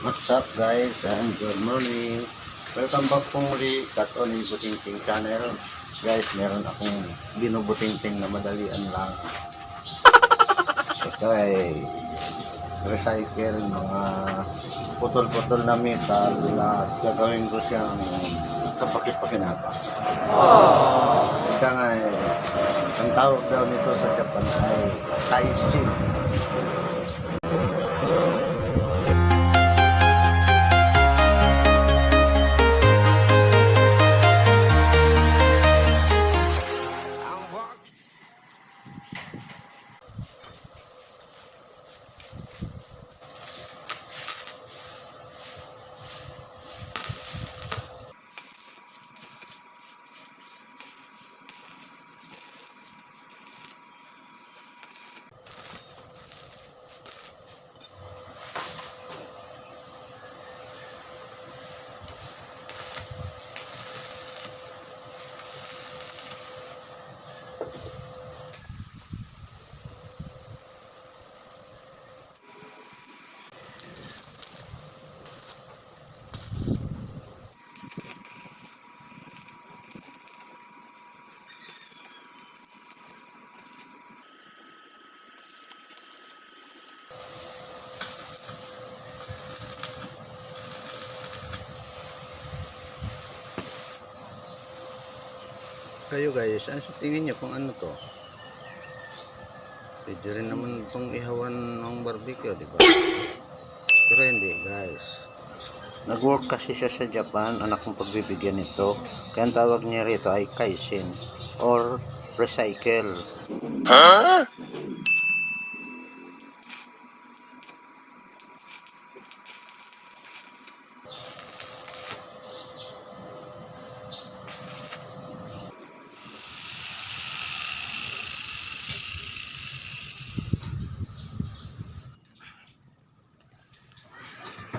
What's up guys and good morning. Welcome back po muli kat on Butingting channel. Guys, meron akong binubutingting na madalian lang. Ito ay recycle mga putol-putol na metal at gagawin ko siyang kapakipakinapa Ika nga eh, ang tawag daw nito sa Japan ay Taishin Kayo guys, ano sa tingin nyo kung ano to? Pwede rin naman itong ihawan ng barbecue, di ba? Pero hindi guys. Nag-work kasi siya sa Japan, anak kong pagbibigyan nito. Kaya ang tawag niya rito ay kaizen or recycle.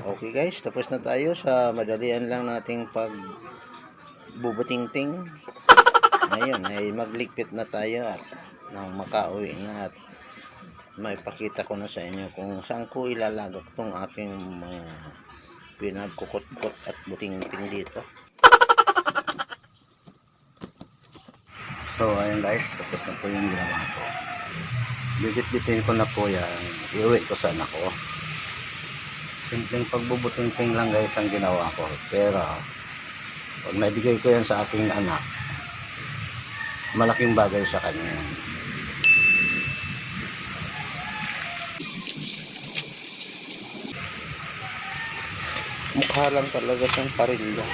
Okay guys, tapos na tayo sa madalian lang nating pag bubutingting. Ngayon ay magligpit na tayo at nang makauwi na at maipakita ko na sa inyo kung saan ko ilalagak tong aking mga pinagkukot-kot at butingting dito. So ayun guys, tapos na po yung ginawa ko. Bibit-bitin ko na po yan. Iuwi ko sa anak ko simpleng pagbubuting-ting lang guys ang ginawa ko. Pero pag naibigay ko yan sa aking anak malaking bagay sa kanya yan. mukha lang talaga siyang parilyo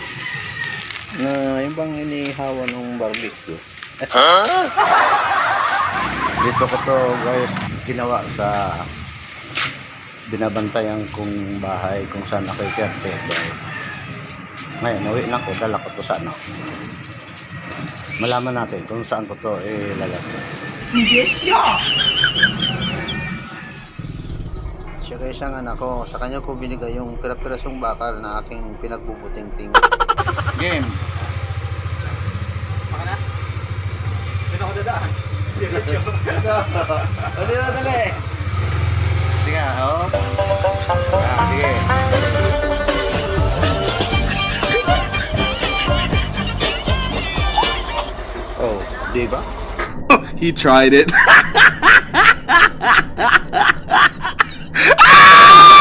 na yung bang inihawa ng barbecue. Dito ko to guys ginawa sa binabantayan kong bahay kung saan ako caretaker. Ngayon, nawi na ko, dala ko to sa anak. Malaman natin kung saan ko to ilalagay. Siya kay isang anak ko, sa kanya ko binigay yung pira-pirasong bakal na aking pinagbubuting-ting. Game! Hindi ako dadaan. Hindi na dali. oh. Sabi. Oh. He tried it.